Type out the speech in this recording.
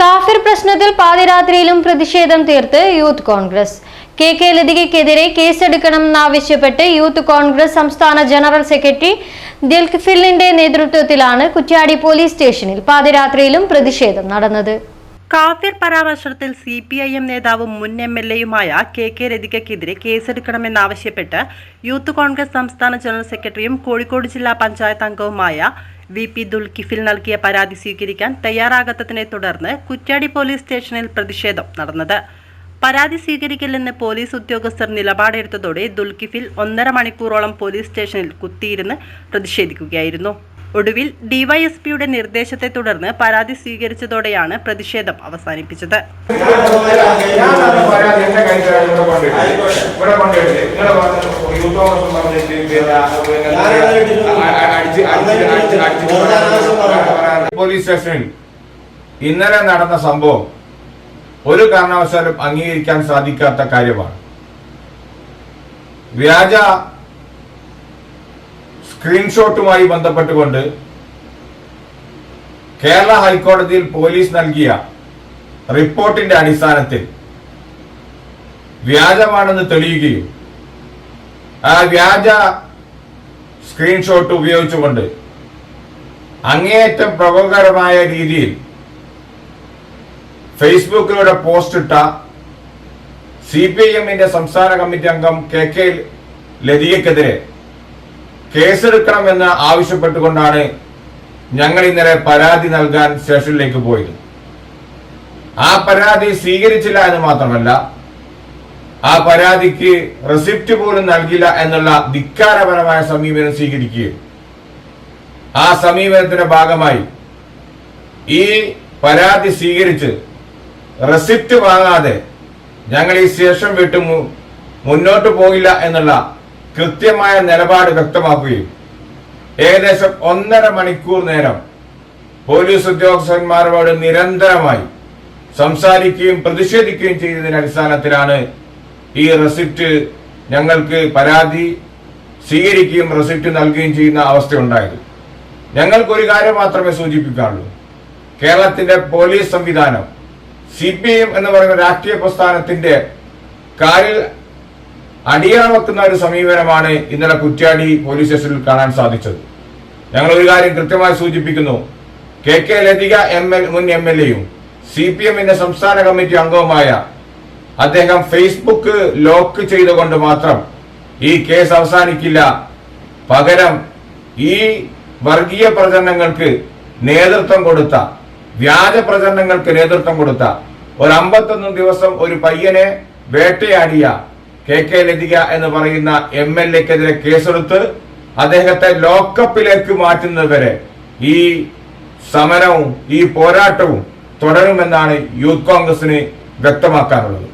കാഫിർ പ്രശ്നത്തിൽ പാതിരാത്രിയിലും പ്രതിഷേധം തീർത്ത് യൂത്ത് കോൺഗ്രസ്. കെ കെ ലതികയ്ക്കെതിരെ കേസെടുക്കണമെന്നാവശ്യപ്പെട്ട് യൂത്ത് കോൺഗ്രസ് സംസ്ഥാന ജനറൽ സെക്രട്ടറി ദിൽഖിഫിലിന്റെ നേതൃത്വത്തിലാണ് കുറ്റ്യാടി പോലീസ് സ്റ്റേഷനിൽ പാതിരാത്രിയിലും പ്രതിഷേധം നടന്നത്. കാഫിർ പരാമർശത്തിൽ സി പി ഐ എം നേതാവും മുൻ എം എൽ എയുമായ കെ കെ രതികയ്ക്കെതിരെ കേസെടുക്കണമെന്നാവശ്യപ്പെട്ട് യൂത്ത് കോൺഗ്രസ് സംസ്ഥാന ജനറൽ സെക്രട്ടറിയും കോഴിക്കോട് ജില്ലാ പഞ്ചായത്ത് അംഗവുമായ വി പി ദുൽകിഫിൽ നൽകിയ പരാതി സ്വീകരിക്കാൻ തയ്യാറാകാത്തതിനെ തുടർന്ന് കുറ്റ്യാടി പോലീസ് സ്റ്റേഷനിൽ പ്രതിഷേധം നടന്നത്. പരാതി സ്വീകരിക്കില്ലെന്ന് പോലീസ് ഉദ്യോഗസ്ഥർ നിലപാടെടുത്തതോടെ ദുൽകിഫിൽ ഒന്നര മണിക്കൂറോളം പോലീസ് സ്റ്റേഷനിൽ കുത്തിയിരുന്ന് പ്രതിഷേധിക്കുകയായിരുന്നു. ഒടുവിൽ ഡിവൈഎസ്പിയുടെ നിർദ്ദേശത്തെ തുടർന്ന് പരാതി സ്വീകരിച്ചതോടെയാണ് പ്രതിഷേധം അവസാനിപ്പിച്ചത്. പോലീസ് സ്റ്റേഷനിൽ ഇന്നലെ നടന്ന സംഭവം ഒരു കാരണവശാലും അംഗീകരിക്കാൻ സാധിക്കാത്ത കാര്യമാണ്. വ്യാജ സ്ക്രീൻഷോട്ടുമായി ബന്ധപ്പെട്ടുകൊണ്ട് കേരള ഹൈക്കോടതിയിൽ പോലീസ് നൽകിയ റിപ്പോർട്ടിന്റെ അടിസ്ഥാനത്തിൽ വ്യാജമാണെന്ന് തെളിയുകയും ആ വ്യാജ സ്ക്രീൻഷോട്ട് ഉപയോഗിച്ചുകൊണ്ട് അങ്ങേയറ്റം പ്രഭകരമായ രീതിയിൽ ഫേസ്ബുക്കിലൂടെ പോസ്റ്റ് ഇട്ട സി പി എമ്മിന്റെ സംസ്ഥാന കമ്മിറ്റി അംഗം കെ കെ ലതികയ്ക്കെതിരെ കേസെടുക്കണമെന്ന് ആവശ്യപ്പെട്ടുകൊണ്ടാണ് ഞങ്ങൾ ഇന്നലെ പരാതി നൽകാൻ സ്റ്റേഷനിലേക്ക് പോയത്. ആ പരാതി സ്വീകരിച്ചില്ല എന്ന് മാത്രമല്ല ആ പരാതിക്ക് റെസിപ്റ്റ് പോലും നൽകില്ല എന്നുള്ള ധിക്കാരപരമായ സമീപനം സ്വീകരിക്കുകയും ആ സമീപനത്തിന്റെ ഭാഗമായി ഈ പരാതി സ്വീകരിച്ച് റെസിപ്റ്റ് വാങ്ങാതെ ഞങ്ങൾ ഈ സ്റ്റേഷൻ വിട്ട് മുന്നോട്ട് പോകില്ല എന്നുള്ള കൃത്യമായ നിലപാട് വ്യക്തമാക്കുകയും ഏകദേശം ഒന്നര മണിക്കൂർ നേരം പോലീസ് ഉദ്യോഗസ്ഥന്മാരോട് നിരന്തരമായി സംസാരിക്കുകയും പ്രതിഷേധിക്കുകയും ചെയ്തതിന്റെ അടിസ്ഥാനത്തിലാണ് ഈ റെസിപ്റ്റ് ഞങ്ങൾക്ക് പരാതി സ്വീകരിക്കുകയും റെസിപ്റ്റ് നൽകുകയും ചെയ്യുന്ന അവസ്ഥയുണ്ടായത് ഞങ്ങൾക്ക് ഒരു കാര്യം മാത്രമേ സൂചിപ്പിക്കാറുള്ളൂ. കേരളത്തിന്റെ പോലീസ് സംവിധാനം സി എന്ന് പറയുന്ന രാഷ്ട്രീയ പ്രസ്ഥാനത്തിന്റെ കാലിൽ അടിയറ വെക്കുന്ന ഒരു സമീപനമാണ് ഇന്നലെ കുറ്റ്യാടി പോലീസ് സ്റ്റേഷനിൽ കാണാൻ സാധിച്ചത്. ഞങ്ങൾ ഒരു കാര്യം കൃത്യമായി സൂചിപ്പിക്കുന്നു. കെ കെ ലതിക എം മുൻ എം എൽ എയും സി പി എമ്മിന്റെ സംസ്ഥാന കമ്മിറ്റി അംഗവുമായ അദ്ദേഹം ഫേസ്ബുക്ക് ലോക്ക് ചെയ്തുകൊണ്ട് മാത്രം ഈ കേസ് അവസാനിക്കില്ല. പകരം ഈ വർഗീയ പ്രചരണങ്ങൾക്ക് നേതൃത്വം കൊടുത്ത വ്യാജ പ്രചരണങ്ങൾക്ക് നേതൃത്വം കൊടുത്ത ഒരു അമ്പത്തൊന്ന് ദിവസം ഒരു പയ്യനെ വേട്ടയാടിയ കെ കെ ലതിക എന്ന് പറയുന്ന എം എൽ എക്കെതിരെ കേസെടുത്ത് അദ്ദേഹത്തെ ലോക്കപ്പിലേക്ക് മാറ്റുന്നതുവരെ ഈ സമരവും ഈ പോരാട്ടവും തുടരുമെന്നാണ് യൂത്ത് കോൺഗ്രസിന് വ്യക്തമാക്കാനുള്ളത്.